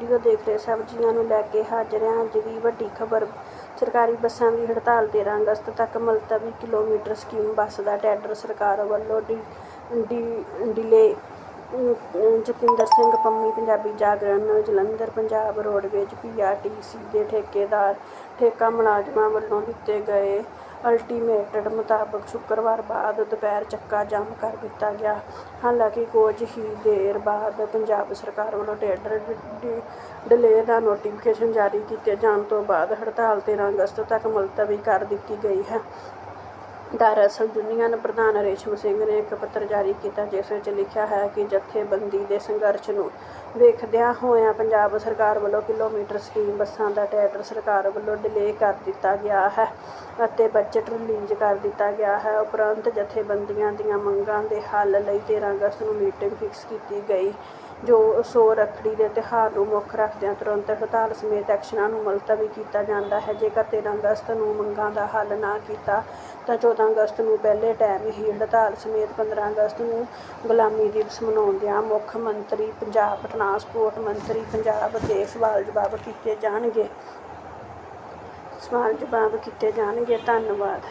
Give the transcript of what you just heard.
Video ਦੇਖ ਰਹੇ ਸਭ ਜੀਆਂ ਨੂੰ ਲੈ ਕੇ ਹਾਜ਼ਰ ਹਾਂ। ਅੱਜ ਦੀ ਵੱਡੀ ਖਬਰ, ਸਰਕਾਰੀ ਬੱਸਾਂ ਦੀ ਹੜਤਾਲ 13 ਅਗਸਤ ਤੱਕ ਮੁਲਤਵੀ ਕਿਲੋਮੀਟਰ ਸਕੀਮ ਬੱਸ ਦਾ ਟੈਂਡਰ ਸਰਕਾਰ ਵੱਲੋਂ D D, delay Jatinder Singh Pammi, Punjabi Jagran, Jalandhar, Punjab roadways, PRTC ਦੇ ਠੇਕੇਦਾਰ, ਠੇਕਾ ਮੁਲਾਜ਼ਮਾਂ ਵੱਲੋਂ ਦਿੱਤੇ ਗਏ ਅਲਟੀਮੇਟਡ ਮੁਤਾਬਕ ਸ਼ੁੱਕਰਵਾਰ ਬਾਅਦ ਦੁਪਹਿਰ ਚੱਕਾ ਜਾਮ ਕਰ ਦਿੱਤਾ ਗਿਆ। ਹਾਲਾਂਕਿ ਕੁਝ ਹੀ ਦੇਰ ਬਾਅਦ ਪੰਜਾਬ ਸਰਕਾਰ ਵੱਲੋਂ ਟੈਂਡਰ ਡਿਲੇ ਦਾ ਨੋਟੀਫਿਕੇਸ਼ਨ ਜਾਰੀ ਕੀਤੇ ਜਾਣ ਤੋਂ ਬਾਅਦ ਹੜਤਾਲ 13 ਅਗਸਤ ਤੱਕ ਮੁਲਤਵੀ ਕਰ ਦਿੱਤੀ ਗਈ ਹੈ। ਦਰਅਸਲ ਯੂਨੀਅਨ ਪ੍ਰਧਾਨ ਰੇਸ਼ਮ ਸਿੰਘ ਨੇ ਇੱਕ ਪੱਤਰ ਜਾਰੀ ਕੀਤਾ, ਜਿਸ ਵਿੱਚ ਲਿਖਿਆ ਹੈ ਕਿ ਜਥੇਬੰਦੀ ਦੇ ਸੰਘਰਸ਼ ਨੂੰ ਵੇਖਦਿਆਂ ਹੋਇਆਂ ਪੰਜਾਬ ਸਰਕਾਰ ਵੱਲੋਂ ਕਿਲੋਮੀਟਰ ਸਕੀਮ ਬੱਸਾਂ ਦਾ ਟੈਂਡਰ ਸਰਕਾਰ ਵੱਲੋਂ ਡਿਲੇ ਕਰ ਦਿੱਤਾ ਗਿਆ ਹੈ ਅਤੇ ਬਜਟ ਰਿਲੀਜ਼ ਕਰ ਦਿੱਤਾ ਗਿਆ ਹੈ। ਉਪਰੰਤ ਜਥੇਬੰਦੀਆਂ ਦੀਆਂ ਮੰਗਾਂ ਦੇ ਹੱਲ ਲਈ 13 ਅਗਸਤ ਨੂੰ ਮੀਟਿੰਗ ਫਿਕਸ ਕੀਤੀ ਗਈ, ਜੋ ਸੋ ਰੱਖੜੀ ਦੇ ਤਿਉਹਾਰ ਨੂੰ ਮੁੱਖ ਰੱਖਦਿਆਂ ਤੁਰੰਤ ਹੜਤਾਲ ਸਮੇਤ ਐਕਸ਼ਨਾਂ ਨੂੰ ਮੁਲਤਵੀ ਕੀਤਾ ਜਾਂਦਾ ਹੈ। ਜੇਕਰ 13 ਅਗਸਤ ਨੂੰ ਮੰਗਾਂ ਦਾ ਹੱਲ ਨਾ ਕੀਤਾ, ਤਾਂ 14 ਅਗਸਤ ਨੂੰ ਪਹਿਲੇ ਟਾਈਮ ਹੀ ਹੜਤਾਲ ਸਮੇਤ 15 ਅਗਸਤ ਨੂੰ ਗੁਲਾਮੀ ਦਿਵਸ ਮਨਾਉਂਦਿਆਂ ਮੁੱਖ ਮੰਤਰੀ ਪੰਜਾਬ ਟਰਾਂਸਪੋਰਟ ਮੰਤਰੀ ਪੰਜਾਬ ਦੇ ਸਵਾਲ ਜਵਾਬ ਕੀਤੇ ਜਾਣਗੇ। ਸਵਾਲ ਜਵਾਬ ਕੀਤੇ ਜਾਣਗੇ। ਧੰਨਵਾਦ।